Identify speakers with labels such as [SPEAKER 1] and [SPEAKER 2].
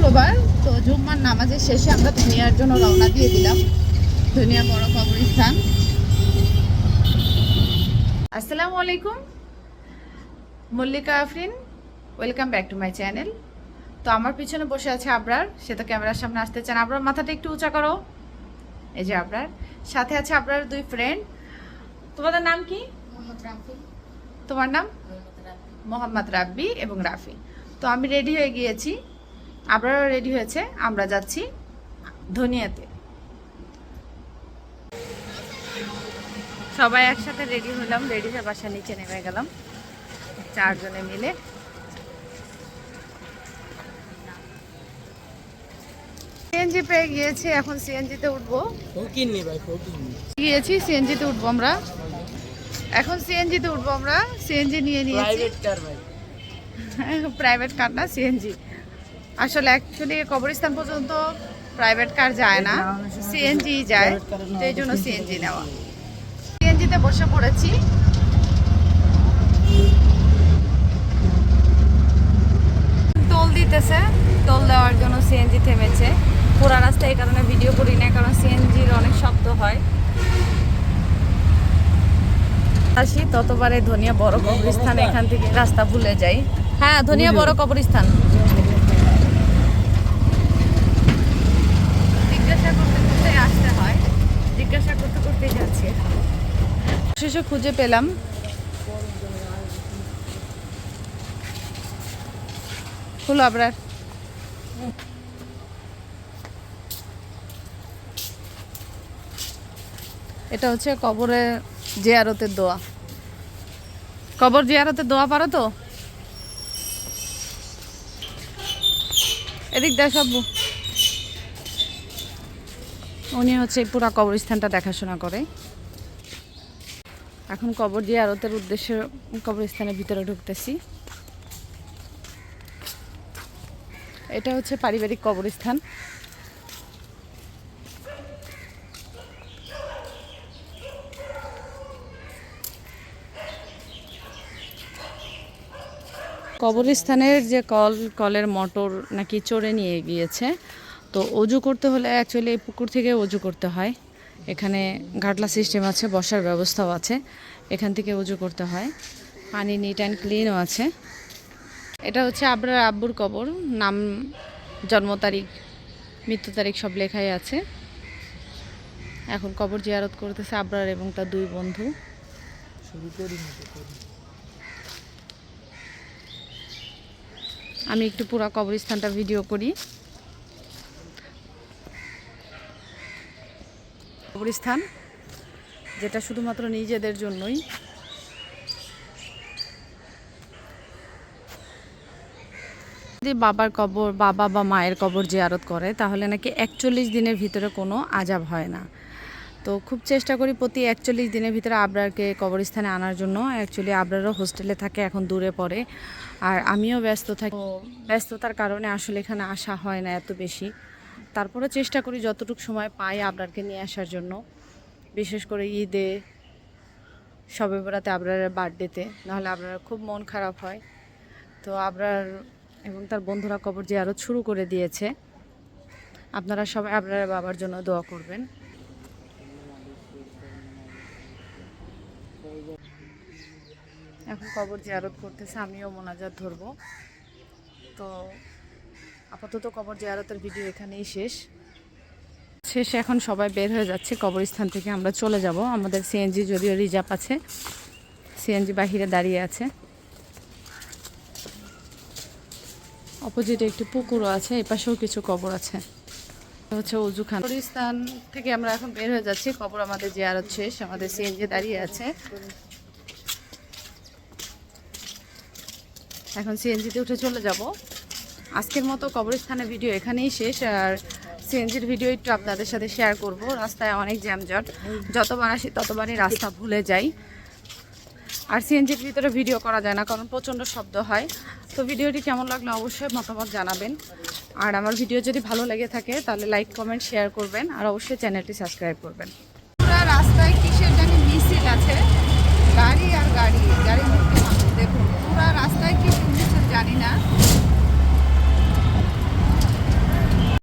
[SPEAKER 1] শুক্রবার তো জুম্মার নামাজের শেষে আমরা ধনিয়ার জন্য রওনা দিয়ে দিলাম। ধনিয়া বড় কবরস্থান। আসসালামু আলাইকুম Mallika Afrin welcome back to my channel তো আমার পিছনে বসে আছে আবরার সে তো ক্যামেরার সামনে আসতে চান আবরার মাথাটা একটু উঁচা করো। এই যে আবরার। সাথে আছে আবরার দুই ফ্রেন্ড তোমাদের নাম কি? তোমার নাম? মোহাম্মদ রাব্বি এবং রাফি। তো আমি রেডি হয়ে গিয়েছি। আবরারও রেডি হয়েছে আমরা যাচ্ছি ধনিয়াতে। সবাই একসাথে রেডি হলাম রেডি হয়ে বাসা নিচে নেমে গেলাম। চারজনে মিলে। সিএনজি পেয়ে গিয়েছি এখন সিএনজিতে উঠবো। গিয়েছি সিএনজিতে উঠবো আমরা। এখন সিএনজিতে উঠবো আমরা সিএনজি নিয়ে নিয়েছি।
[SPEAKER 2] প্রাইভেট কার
[SPEAKER 1] না সিএনজি আসলে অ্যাকচুয়ালি কবরস্থান পর্যন্ত প্রাইভেট কার যায় না সিএনজি যায় তো এই জন্য সিএনজি নেওয়া। সিএনজিতে বসে পড়েছি। টোল দিতেছে টোল দেওয়ার জন্য সিএনজি থেমেছে। পুরা রাস্তা এই কারণে ভিডিও করি না কারণ সিএনজির অনেক শব্দ হয়। আসি ততবারে ধনিয়া বড় কবরস্থান এখান থেকে রাস্তা ভুলে যাই। হ্যাঁ ধনিয়া বড় কবরস্থান জিজ্ঞাসা করতে করতে আসতে হয় জিজ্ঞাসা করতে করতে যাচ্ছি শেষে খুঁজে পেলাম। হলো আবরার। এটা হচ্ছে কবরে জিয়ারতের দোয়া। কবর জিয়ারতের দোয়া পারো তো? এদিক দেখ উনি হচ্ছে পুরা কবরস্থানটা দেখাশোনা করে। এখন কবর জিয়ারতের উদ্দেশ্যে কবরস্থানের ভিতরে ঢুকতেছি। এটা হচ্ছে পারিবারিক কবরস্থান। কবরস্থানের যে কল, কলের মোটর নাকি চড়ে নিয়ে গিয়েছে। তো অজু করতে হলে অ্যাকচুয়ালি এই পুকুর থেকে অজু করতে হয়। এখানে ঘাটলা সিস্টেম আছে, বসার ব্যবস্থাও আছে। এখান থেকে উজু করতে হয়। পানি নিট অ্যান্ড ক্লিনও আছে। এটা হচ্ছে আবরার আব্বুর কবর। নাম, জন্ম তারিখ, মৃত্যু তারিখ সব লেখাই আছে। এখন কবর জিয়ারত করতেছে আবরার এবং তার দুই বন্ধু। আমি একটু পুরো কবরস্থানটা ভিডিও করি। কবরস্থান, যেটা শুধুমাত্র নিজেদের জন্যই। যদি বাবার কবর, বাবা বা মায়ের কবর জিয়ারত করে, তাহলে নাকি একচল্লিশ দিনের ভিতরে কোনো আজাব হয় না। তো খুব চেষ্টা করি প্রতি একচল্লিশ দিনের ভিতরে আবরারকে কবরস্থানে আনার জন্য। অ্যাকচুয়ালি আবরারও হোস্টেলে থাকে, এখন দূরে পড়ে। আর আমিও ব্যস্ত থাকি। ব্যস্ততার কারণে আসলে এখানে আসা হয় না এত বেশি। তারপরে চেষ্টা করি যতটুকু সময় পাই আবরারকে নিয়ে আসার জন্য। বিশেষ করে ঈদে সবে বেড়াতে আবরারের বার্থডেতে। নাহলে আবরার খুব মন খারাপ হয়। তো আবরার এবং তার বন্ধুরা কবর যে জিয়ারত শুরু করে দিয়েছে। আপনারা সবাই আপনার বাবার জন্য দোয়া করবেন। এখন কবর জিয়ারত করতেছে, আমিও মোনাজাত ধরবো। তো আপাতত কবর জিয়ারতের ভিডিও এখানেই শেষ। শেষে এখন সবাই বের হয়ে যাচ্ছে, কবরস্থান থেকে আমরা চলে যাব। আমাদের সিএনজি যদিও রিজার্ভ আছে সিএনজি বাহিরে দাঁড়িয়ে আছে। অপোজিটে একটি পুকুরও আছে, এই পাশেও কিছু কবর আছে। হচ্ছে উজু উজুখান। কবরস্থান থেকে আমরা এখন বের হয়ে যাচ্ছি, কবর আমাদের জিয়ারত শেষ, আমাদের সিএনজি দাঁড়িয়ে আছে। এখন সিএনজিতে উঠে চলে যাব। আজকের মতো কবরস্থানের ভিডিও এখানেই শেষ, আর সিএনজির ভিডিও একটু আপনাদের সাথে শেয়ার করব। রাস্তায় অনেক জ্যামজট যতবার আসি ততবারই রাস্তা ভুলে যাই আর সিএনজির ভিতরে ভিডিও করা যায় না, কারণ প্রচণ্ড শব্দ হয়। তো ভিডিওটি কেমন লাগল অবশ্যই মতামত জানাবেন। আর আমার ভিডিও যদি ভালো লেগে থাকে, তাহলে লাইক কমেন্ট শেয়ার করবেন। আর অবশ্যই চ্যানেলটি সাবস্ক্রাইব করবেন।